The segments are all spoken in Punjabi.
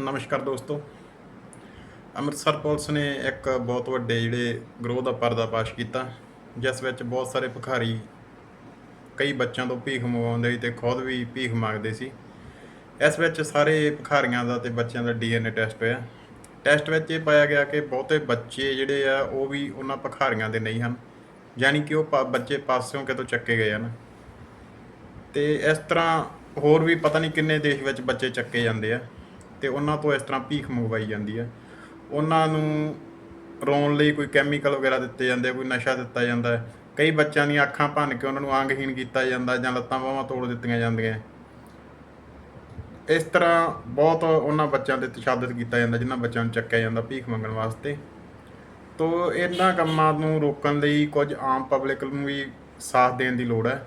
ਨਮਸਕਾਰ ਦੋਸਤੋ। ਅੰਮ੍ਰਿਤਸਰ ਪੁਲਿਸ ਨੇ ਇੱਕ ਬਹੁਤ ਵੱਡੇ ਜਿਹੜੇ ਗਰੋਹ ਦਾ ਪਰਦਾਫਾਸ਼ ਕੀਤਾ, ਜਿਸ ਵਿੱਚ ਬਹੁਤ ਸਾਰੇ ਭਿਖਾਰੀ ਕਈ ਬੱਚਿਆਂ ਤੋਂ ਭੀਖ ਮੰਗਵਾਉਂਦੇ ਸੀ ਤੇ ਖੁਦ ਵੀ ਭੀਖ ਮੰਗਦੇ ਸੀ। ਇਸ ਵਿੱਚ ਸਾਰੇ ਭਿਖਾਰੀਆਂ ਦਾ ਤੇ ਬੱਚਿਆਂ ਦਾ ਡੀਐਨਏ ਟੈਸਟ ਹੋਇਆ। ਟੈਸਟ ਵਿੱਚ ਇਹ ਪਾਇਆ ਗਿਆ ਕਿ ਬਹੁਤੇ ਬੱਚੇ ਜਿਹੜੇ ਆ, ਉਹ ਵੀ ਉਹਨਾਂ ਭਿਖਾਰੀਆਂ ਦੇ ਨਹੀਂ ਹਨ, ਯਾਨੀ ਕਿ ਉਹ ਪ- ਬੱਚੇ ਪਾਸਿਓਂ ਕਿਤੋਂ ਚੱਕੇ ਗਏ ਹਨ। ਤੇ ਇਸ ਤਰ੍ਹਾਂ ਹੋਰ ਵੀ ਪਤਾ ਨਹੀਂ ਕਿੰਨੇ ਦੇਸ਼ ਵਿੱਚ ਬੱਚੇ ਚੱਕੇ ਜਾਂਦੇ ਆ। ਤੇ ਉਹਨਾਂ ਤੋਂ ਇਸ ਤਰ੍ਹਾਂ ਭੀਖ ਮੰਗਵਾਈ ਜਾਂਦੀ ਹੈ। ਉਹਨਾਂ ਨੂੰ ਰੋਣ ਲਈ ਕੋਈ ਕੈਮੀਕਲ ਵਗੈਰਾ ਦਿੱਤੇ ਜਾਂਦੇ ਕੋਈ ਨਸ਼ਾ ਦਿੱਤਾ ਜਾਂਦਾ ਹੈ। ਕਈ ਬੱਚਿਆਂ ਦੀਆਂ ਅੱਖਾਂ ਭੰਨ ਕੇ ਉਹਨਾਂ ਨੂੰ ਅੰਗਹੀਣ ਕੀਤਾ ਜਾਂਦਾ ਜਾਂ ਲੱਤਾਂ ਬਾਹਾਂ ਤੋੜ ਦਿੱਤੀਆਂ ਜਾਂਦੀਆਂ ਇਸ ਤਰ੍ਹਾਂ ਬਹੁਤ ਉਹਨਾਂ ਬੱਚਿਆਂ ਤੇ ਤਸ਼ੱਦਦ ਕੀਤਾ ਜਾਂਦਾ, ਜਿਨ੍ਹਾਂ ਬੱਚਿਆਂ ਨੂੰ ਚੱਕਿਆ ਜਾਂਦਾ ਭੀਖ ਮੰਗਣ ਵਾਸਤੇ। ਤੋ ਇਹਨਾਂ ਕੰਮਾਂ ਨੂੰ ਰੋਕਣ ਲਈ ਕੁਝ ਆਮ ਪਬਲਿਕ ਨੂੰ ਵੀ ਸਾਥ ਦੇਣ ਦੀ ਲੋੜ ਹੈ।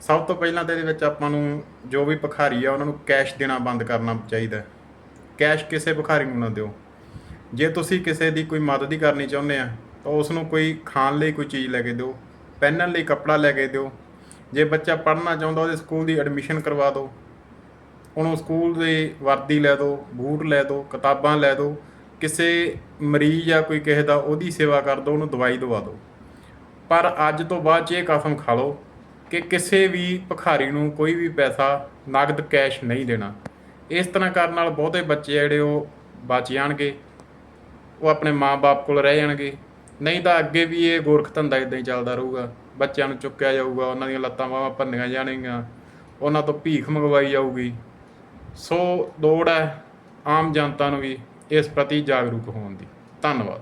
ਸਭ ਤੋਂ ਪਹਿਲਾਂ ਤਾਂ ਇਹਦੇ ਵਿੱਚ ਆਪਾਂ ਨੂੰ ਜੋ ਵੀ ਭਿਖਾਰੀ ਆ, ਉਹਨਾਂ ਨੂੰ ਕੈਸ਼ ਦੇਣਾ ਬੰਦ ਕਰਨਾ ਚਾਹੀਦਾ ਹੈ। ਕੈਸ਼ ਕਿਸੇ ਭਿਖਾਰੀ ਨੂੰ ਨਾ ਦਿਓ। ਜੇ ਤੁਸੀਂ ਕਿਸੇ ਦੀ ਕੋਈ ਮਦਦ ਹੀ ਕਰਨੀ ਚਾਹੁੰਦੇ ਆ, ਤਾਂ ਉਸ ਨੂੰ ਕੋਈ ਖਾਣ ਲਈ ਕੋਈ ਚੀਜ਼ ਲੈ ਕੇ ਦਿਓ, ਪਹਿਨਣ ਲਈ ਕੱਪੜਾ ਲੈ ਕੇ ਦਿਓ। ਜੇ ਬੱਚਾ ਪੜ੍ਹਨਾ ਚਾਹੁੰਦਾ, ਉਹਦੇ ਸਕੂਲ ਦੀ ਐਡਮਿਸ਼ਨ ਕਰਵਾ ਦਿਓ। ਉਹਨੂੰ ਸਕੂਲ ਦੇ ਵਰਦੀ ਲੈ ਦਿਓ, ਬੂਟ ਲੈ ਦਿਓ, ਕਿਤਾਬਾਂ ਲੈ ਦਿਓ, ਕਿਸੇ ਮਰੀਜ਼ ਜਾਂ ਕੋਈ ਕਿਸੇ ਦਾ ਉਹਦੀ ਸੇਵਾ ਕਰ ਦਿਓ, ਉਹਨੂੰ ਦਵਾਈ ਦਵਾ ਦਿਓ। ਪਰ ਅੱਜ ਤੋਂ ਬਾਅਦ 'ਚ ਇਹ ਕਸਮ ਖਾ ਲਓ ਕਿ ਕਿਸੇ ਵੀ ਭਿਖਾਰੀ ਨੂੰ ਕੋਈ ਵੀ ਪੈਸਾ, ਨਗਦ ਕੈਸ਼ ਨਹੀਂ ਦੇਣਾ। ਇਸ ਤਰ੍ਹਾਂ ਕਰਨ ਨਾਲ ਬਹੁਤੇ ਬੱਚੇ ਜਿਹੜੇ ਉਹ ਬਚ ਜਾਣਗੇ, ਉਹ ਆਪਣੇ ਮਾਪੇ ਕੋਲ ਰਹਿ ਜਾਣਗੇ। ਨਹੀਂ ਤਾਂ ਅੱਗੇ ਵੀ ਇਹ ਗੋਰਖ ਧੰਦਾ ਇਦਾਂ ਹੀ ਚੱਲਦਾ ਰਹੂਗਾ। ਬੱਚਿਆਂ ਨੂੰ ਚੁੱਕਿਆ ਜਾਊਗਾ, ਉਹਨਾਂ ਦੀਆਂ ਲੱਤਾਂ ਬਾਹਾਂ ਭੰਨੀਆਂ ਜਾਣਗੀਆਂ, ਉਹਨਾਂ ਤੋਂ ਭੀਖ ਮੰਗਵਾਈ ਜਾਊਗੀ। ਸੋ ਲੋੜ ਹੈ ਆਮ ਜਨਤਾ ਨੂੰ ਵੀ ਇਸ ਪ੍ਰਤੀ ਜਾਗਰੂਕ ਹੋਣ ਦੀ। ਧੰਨਵਾਦ।